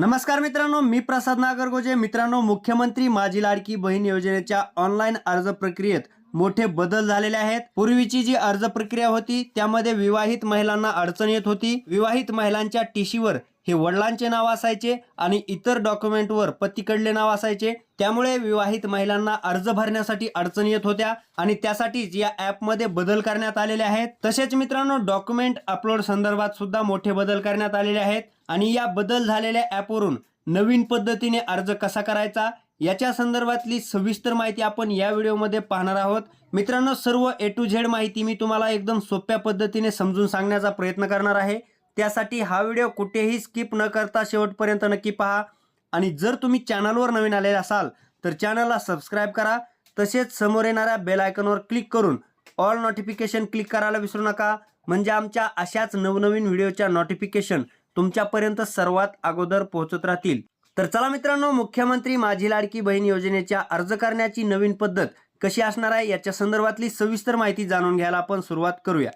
नमस्कार मित्रांनो मी प्रसाद नागरगोजे. मित्रांनो मुख्यमंत्री माझी लाडकी बहीण योजनेच्या ऑनलाईन अर्ज प्रक्रियेत मोठे बदल झालेले आहेत. पूर्वीची जी अर्ज प्रक्रिया होती त्यामध्ये विवाहित महिलांना अडचण येत होती. विवाहित महिलांच्या टीशीवर हे वडिलांचे नाव असायचे आणि इतर डॉक्युमेंटवर पतीकडले नाव असायचे. त्यामुळे विवाहित महिलांना अर्ज भरण्यासाठी अडचण येत होत्या आणि त्यासाठीच या ॲपमध्ये बदल करण्यात आलेले आहेत. तसेच मित्रांनो डॉक्युमेंट अपलोड संदर्भात सुद्धा मोठे बदल करण्यात आलेले आहेत आणि या बदल झालेल्या ॲपवरून नवीन पद्धतीने अर्ज कसा करायचा याच्या संदर्भातली सविस्तर माहिती आपण या व्हिडिओमध्ये पाहणार आहोत. मित्रांनो सर्व ए टू झेड माहिती मी तुम्हाला एकदम सोप्या पद्धतीने समजून सांगण्याचा प्रयत्न करणार आहे. त्यासाठी हा व्हिडिओ कुठेही स्किप न करता शेवटपर्यंत नक्की पहा. आणि जर तुम्ही चॅनलवर नवीन आलेले असाल तर चॅनलला सबस्क्राईब करा. तसेच समोर येणाऱ्या बेल आयकॉनवर क्लिक करून ऑल नोटिफिकेशन क्लिक करायला विसरू नका. म्हणजे आमच्या अशाच नवनवीन व्हिडिओच्या नोटिफिकेशन तुमच्यापर्यंत सर्वात अगोदर पोहोचत राहतील. तर चला मित्रांनो मुख्यमंत्री माझी लाडकी बहीण योजनेच्या अर्ज करण्याची नवीन पद्धत कशी असणार आहे याच्या संदर्भातली सविस्तर माहिती जाणून घ्यायला आपण सुरुवात करूया.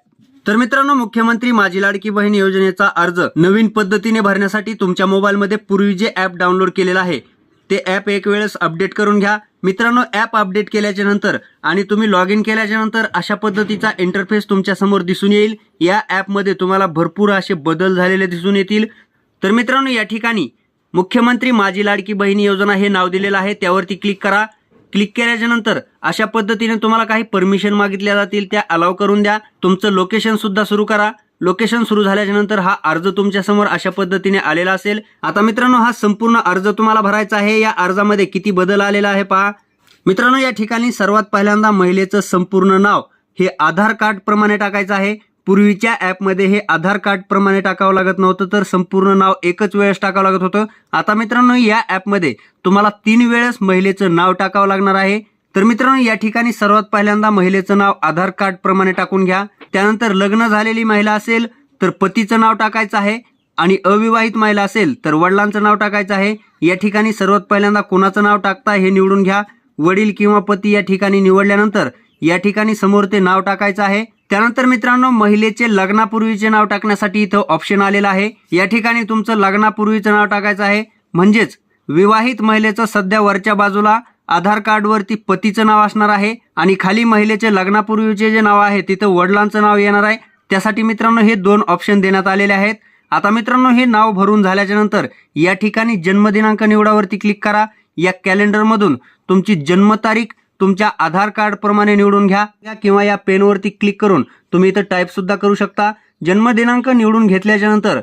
तर मित्रांनो मुख्यमंत्री माझी लाडकी बहीण योजनेचा अर्ज नवीन पद्धतीने भरण्यासाठी तुमच्या मोबाईलमध्ये पूर्वी जे ॲप डाउनलोड केलेलं आहे ते ॲप एक वेळेस अपडेट करून घ्या. मित्रांनो ॲप अपडेट केल्याच्यानंतर आणि तुम्ही लॉग इन केल्याच्यानंतर अशा पद्धतीचा इंटरफेस तुमच्यासमोर दिसून येईल. या ॲपमध्ये तुम्हाला भरपूर असे बदल झालेले दिसून येतील. तर मित्रांनो या ठिकाणी मुख्यमंत्री माझी लाडकी बहिणी योजना हे नाव दिलेलं आहे त्यावरती क्लिक करा. क्लिक केल्याच्यानंतर अशा पद्धतीने तुम्हाला काही परमिशन मागितल्या जातील त्या अलाव करून द्या. तुमचं लोकेशन सुद्धा सुरू करा. लोकेशन सुरू झाल्याच्यानंतर हा अर्ज तुमच्यासमोर अशा पद्धतीने आलेला असेल. आता मित्रांनो हा संपूर्ण अर्ज तुम्हाला भरायचा आहे. या अर्जामध्ये किती बदल आलेला आहे पहा. मित्रांनो या ठिकाणी सर्वात पहिल्यांदा महिलेचं संपूर्ण नाव हे आधार कार्ड प्रमाणे टाकायचं आहे. पूर्वीच्या ॲपमध्ये हे आधार कार्ड प्रमाणे टाकावं लागत नव्हतं तर संपूर्ण नाव एकच वेळेस टाकावं लागत होतं. आता मित्रांनो या ॲपमध्ये तुम्हाला तीन वेळेस महिलेचं नाव टाकावं लागणार आहे. तर मित्रांनो या ठिकाणी सर्वात पहिल्यांदा महिलेचं नाव आधार कार्ड प्रमाणे टाकून घ्या. त्यानंतर लग्न झालेली महिला असेल तर पतीचं नाव टाकायचं आहे. आणि अविवाहित महिला असेल तर वडिलांचं नाव टाकायचं आहे. या ठिकाणी सर्वात पहिल्यांदा कोणाचं नाव टाकता हे निवडून घ्या. वडील किंवा पती या ठिकाणी निवडल्यानंतर या ठिकाणी समोर ते नाव टाकायचं आहे. त्यानंतर मित्रांनो महिलेचे लग्नापूर्वीचे नाव टाकण्यासाठी इथं ऑप्शन आलेलं आहे. या ठिकाणी तुमचं लग्नापूर्वीचं नाव टाकायचं आहे. म्हणजेच विवाहित महिलेचं सध्या वरच्या बाजूला आधार कार्डवरती पतीचं नाव असणार आहे आणि खाली महिलेचे लग्नापूर्वीचे जे नाव आहे तिथं वडिलांचं नाव येणार आहे. त्यासाठी मित्रांनो हे दोन ऑप्शन देण्यात आलेले आहेत. आता मित्रांनो हे नाव भरून झाल्याच्यानंतर या ठिकाणी जन्मदिनांक निवडावरती क्लिक करा. या कॅलेंडरमधून तुमची जन्मतारीख तुमच्या आधार कार्डप्रमाणे निवडून घ्या किंवा या पेनवरती क्लिक करून तुम्ही इथं टाईपसुद्धा करू शकता. जन्मदिनांक निवडून घेतल्याच्यानंतर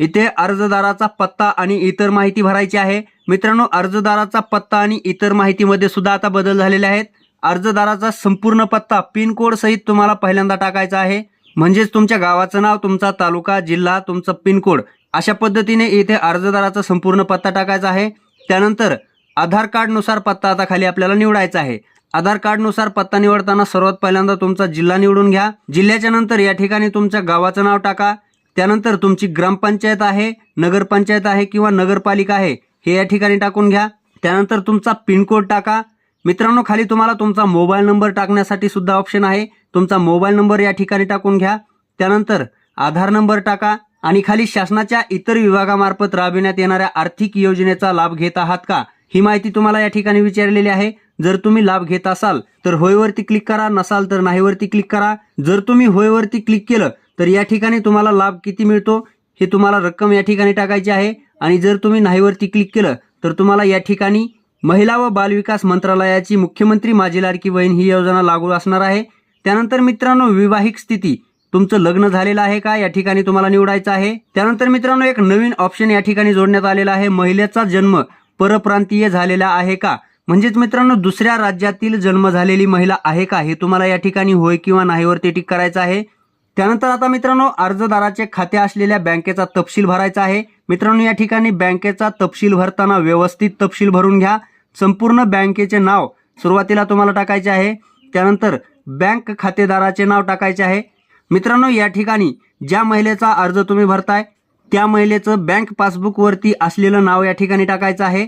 इथे अर्जदाराचा पत्ता आणि इतर माहिती भरायची आहे. मित्रांनो अर्जदाराचा पत्ता आणि इतर माहितीमध्ये सुद्धा आता बदल झालेले आहेत. अर्जदाराचा संपूर्ण पत्ता पिन कोड सहित तुम्हाला पहिल्यांदा टाकायचा आहे. म्हणजेच तुमच्या गावाचं नाव तुमचा तालुका जिल्हा तुमचं पिनकोड अशा पद्धतीने इथे अर्जदाराचा संपूर्ण पत्ता टाकायचा आहे. त्यानंतर आधार कार्डनुसार पत्ता आता खाली आपल्याला निवडायचा आहे. आधार कार्डनुसार पत्ता निवडताना सर्वात पहिल्यांदा तुमचा जिल्हा निवडून घ्या. जिल्ह्याच्या नंतर या ठिकाणी तुमच्या गावाचं नाव टाका. त्यानंतर तुमची ग्रामपंचायत आहे नगरपंचायत आहे किंवा नगरपालिका आहे हे या ठिकाणी टाकून घ्या. त्यानंतर तुमचा पिनकोड टाका. मित्रांनो खाली तुम्हाला तुमचा मोबाईल नंबर टाकण्यासाठी सुद्धा ऑप्शन आहे. तुमचा मोबाईल नंबर या ठिकाणी टाकून घ्या. त्यानंतर आधार नंबर टाका आणि खाली शासनाच्या इतर विभागामार्फत राबविण्यात येणाऱ्या आर्थिक योजनेचा लाभ घेत आहात का? ही माहिती तुम्हाला या ठिकाणी विचारलेली आहे. जर तुम्ही लाभ घेत असाल तर होयवरती क्लिक करा. नसाल तर नाहीवरती क्लिक करा. जर तुम्ही होयवरती क्लिक केलं तर या ठिकाणी तुम्हाला लाभ किती मिळतो? हे तुम्हाला रक्कम या ठिकाणी टाकायची आहे. आणि जर तुम्ही नाहीवरती क्लिक केलं तर तुम्हाला या ठिकाणी महिला व बालविकास मंत्रालयाची मुख्यमंत्री माझी लाडकी बहीण ही योजना लागू असणार आहे. त्यानंतर मित्रांनो विवाहिक स्थिती. तुमचं लग्न झालेलं आहे का? या ठिकाणी तुम्हाला निवडायचं आहे. त्यानंतर मित्रांनो एक नवीन ऑप्शन या ठिकाणी जोडण्यात आलेला आहे. महिलेचा जन्म. परप्रांतीय झालेला आहे का? म्हणजेच मित्रांनो दुसऱ्या राज्यातील जन्म झालेली महिला आहे का? हे तुम्हाला या ठिकाणी होय किंवा नाहीवरती टिक करायचं आहे. त्यानंतर आता मित्रांनो अर्जदाराचे खाते असलेल्या बँकेचा तपशील भरायचा आहे. मित्रांनो या ठिकाणी बँकेचा तपशील भरताना व्यवस्थित तपशील भरून घ्या. संपूर्ण बँकेचे नाव सुरुवातीला तुम्हाला टाकायचे आहे. त्यानंतर बँक खातेदाराचे नाव टाकायचे आहे. मित्रांनो या ठिकाणी ज्या महिलेचा अर्ज तुम्ही भरताय त्या महिलेचं बँक पासबुकवरती असलेलं नाव या ठिकाणी टाकायचं आहे.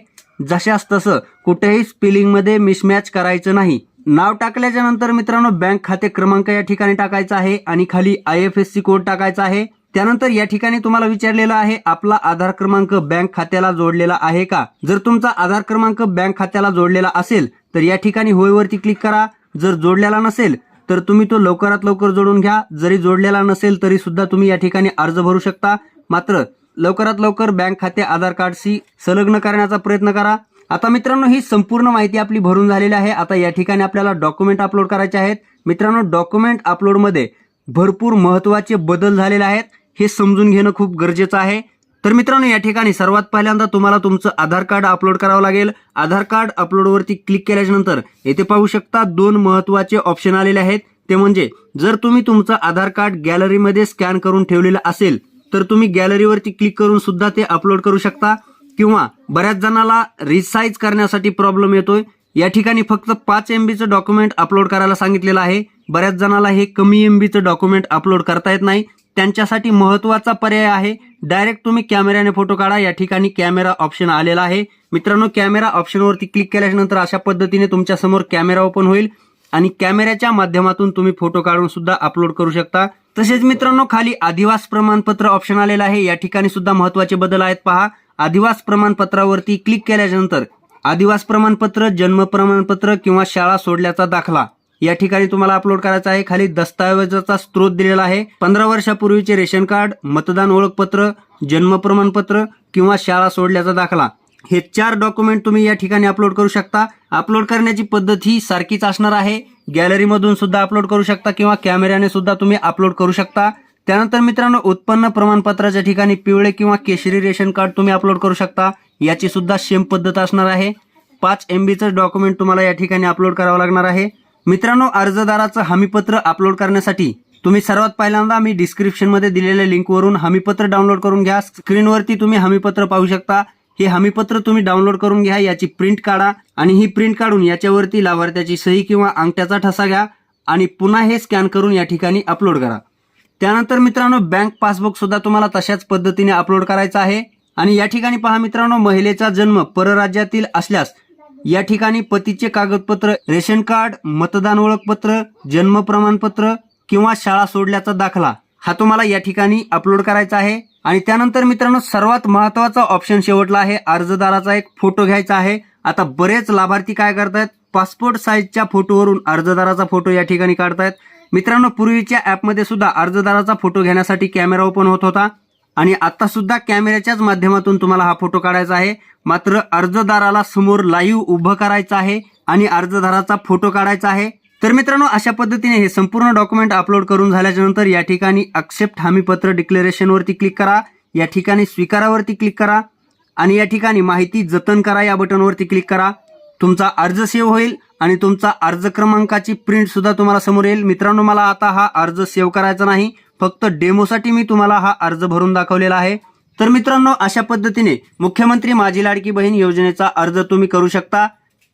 जशास तसं कुठेही स्पेलिंगमध्ये मिसमॅच करायचं नाही. नाव टाकल्याच्या नंतर मित्रांनो बँक खाते क्रमांक या ठिकाणी टाकायचा आहे आणि खाली I F S C code टाकायचा आहे. त्यानंतर या ठिकाणी तुम्हाला विचारलेलं आहे आपला आधार क्रमांक बँक खात्याला जोडलेला आहे का? जर तुमचा आधार क्रमांक बँक खात्याला जोडलेला असेल तर या ठिकाणी होयवरती क्लिक करा. जर जोडलेला नसेल तर तुम्ही तो लवकरात लवकर जोडून घ्या. जरी जोडलेला नसेल तरी सुद्धा तुम्ही या ठिकाणी अर्ज भरू शकता. मात्र लवकरात लवकर बँक खाते आधार कार्डशी संलग्न करण्याचा प्रयत्न करा. आता मित्रांनो ही संपूर्ण माहिती आपली भरून झालेली आहे. आता या ठिकाणी आपल्याला डॉक्युमेंट अपलोड करायचे आहेत. मित्रांनो डॉक्युमेंट अपलोडमध्ये भरपूर महत्त्वाचे बदल झालेले आहेत. हे समजून घेणं खूप गरजेचं आहे. तर मित्रांनो या ठिकाणी सर्वात पहिल्यांदा तुम्हाला तुमचं आधार कार्ड अपलोड करावं लागेल. आधार कार्ड अपलोडवरती क्लिक केल्यानंतर येथे पाहू शकता दोन महत्त्वाचे ऑप्शन आलेले आहेत. ते म्हणजे जर तुम्ही तुमचं आधार कार्ड गॅलरीमध्ये स्कॅन करून ठेवलेलं असेल तर तुम्ही गॅलरीवरती क्लिक करून सुद्धा ते अपलोड करू शकता. किंवा बऱ्याच जणाला रिसाईज करण्यासाठी प्रॉब्लेम येतोय. या ठिकाणी फक्त पाच एम बीचं डॉक्युमेंट अपलोड करायला सांगितलेलं आहे. बऱ्याच जणाला हे कमी एम बीचं डॉक्युमेंट अपलोड करता येत नाही. त्यांच्यासाठी महत्त्वाचा पर्याय आहे. डायरेक्ट तुम्ही कॅमेऱ्याने फोटो काढा. या ठिकाणी कॅमेरा ऑप्शन आलेला आहे. मित्रांनो कॅमेरा ऑप्शनवरती क्लिक केल्यानंतर अशा पद्धतीने तुमच्यासमोर कॅमेरा ओपन होईल. आणि कॅमेऱ्याच्या माध्यमातून तुम्ही फोटो काढून सुद्धा अपलोड करू शकता. तसेच मित्रांनो खाली आदिवास प्रमाणपत्र ऑप्शन आलेलं आहे. या ठिकाणी सुद्धा महत्त्वाचे बदल आहेत. पहा आदिवास प्रमाणपत्रावरती क्लिक केल्यानंतर आदिवास प्रमाणपत्र जन्म प्रमाणपत्र किंवा शाळा सोडल्याचा दाखला या ठिकाणी तुम्हाला अपलोड करायचा आहे. खाली दस्तावेजाचा स्त्रोत दिलेला आहे. पंधरा वर्षापूर्वीचे रेशन कार्ड मतदान ओळखपत्र जन्म प्रमाणपत्र किंवा शाळा सोडल्याचा दाखला. हे चार डॉक्युमेंट तुम्ही या ठिकाणी अपलोड करू शकता. अपलोड करण्याची पद्धत ही सारखीच असणार आहे. गॅलरीमधून सुद्धा अपलोड करू शकता किंवा कॅमेऱ्याने सुद्धा तुम्ही अपलोड करू शकता. त्यानंतर मित्रांनो उत्पन्न प्रमाणपत्राच्या ठिकाणी पिवळे किंवा केशरी रेशन कार्ड तुम्ही अपलोड करू शकता. याची सुद्धा सेम पद्धत असणार आहे. पाच एम बीचं डॉक्युमेंट तुम्हाला या ठिकाणी अपलोड करावं लागणार आहे. मित्रांनो अर्जदाराचं हमीपत्र अपलोड करण्यासाठी तुम्ही सर्वात पहिल्यांदा मी डिस्क्रिप्शनमध्ये दिलेल्या लिंकवरून हमीपत्र डाउनलोड करून घ्या. स्क्रीनवरती तुम्ही हमीपत्र पाहू शकता. हे हमीपत्र तुम्ही डाउनलोड करून घ्या याची प्रिंट काढा आणि ही प्रिंट काढून याच्यावरती लाभार्थ्याची सही किंवा अंगठ्याचा ठसा घ्या आणि पुन्हा हे स्कॅन करून या ठिकाणी अपलोड करा. त्यानंतर मित्रांनो बँक पासबुक सुद्धा तुम्हाला तशाच पद्धतीने अपलोड करायचा आहे. आणि या ठिकाणी पहा मित्रांनो महिलेचा जन्म परराज्यातील असल्यास या ठिकाणी पतीचे कागदपत्र रेशन कार्ड मतदान ओळखपत्र जन्म प्रमाणपत्र किंवा शाळा सोडल्याचा दाखला हा तुम्हाला या ठिकाणी अपलोड करायचा आहे. आणि त्यानंतर मित्रांनो सर्वात महत्त्वाचा ऑप्शन शेवटला आहे. अर्जदाराचा एक फोटो घ्यायचा आहे. आता बरेच लाभार्थी काय करतायत? पासपोर्ट साईजच्या फोटोवरून अर्जदाराचा फोटो या ठिकाणी काढतायत. मित्रांनो पूर्वीच्या ॲपमध्ये सुद्धा अर्जदाराचा फोटो घेण्यासाठी कॅमेरा ओपन होत होता. आणि आता सुद्धा कॅमेऱ्याच्याच माध्यमातून तुम्हाला हा फोटो काढायचा आहे. मात्र अर्जदाराला समोर लाईव्ह उभं करायचं आहे आणि अर्जदाराचा फोटो काढायचा आहे. तर मित्रांनो अशा पद्धतीने हे संपूर्ण डॉक्युमेंट अपलोड करून झाल्याच्यानंतर या ठिकाणी अक्सेप्ट हमीपत्र डिक्लेरेशनवरती क्लिक करा या ठिकाणी स्वीकारावरती क्लिक करा आणि या ठिकाणी माहिती जतन करा या बटनवरती क्लिक करा. तुमचा अर्ज सेव्ह होईल आणि तुमचा अर्ज क्रमांकाची प्रिंटसुद्धा तुम्हाला समोर येईल. मित्रांनो मला आता हा अर्ज सेव्ह करायचा नाही. फक्त डेमोसाठी मी तुम्हाला हा अर्ज भरून दाखवलेला आहे. तर मित्रांनो अशा पद्धतीने मुख्यमंत्री माझी लाडकी बहीण योजनेचा अर्ज तुम्ही करू शकता.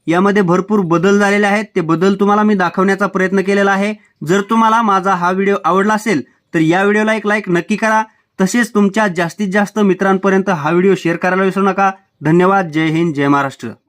यामध्ये भरपूर बदल झालेले आहेत. ते बदल तुम्हाला मी दाखवण्याचा प्रयत्न केलेला आहे. जर तुम्हाला माझा हा व्हिडिओ आवडला असेल तर या व्हिडिओला एक लाईक नक्की करा. तसेच तुमच्या जास्तीत जास्त मित्रांपर्यंत हा व्हिडिओ शेअर करायला विसरू नका. धन्यवाद. जय हिंद. जय महाराष्ट्र.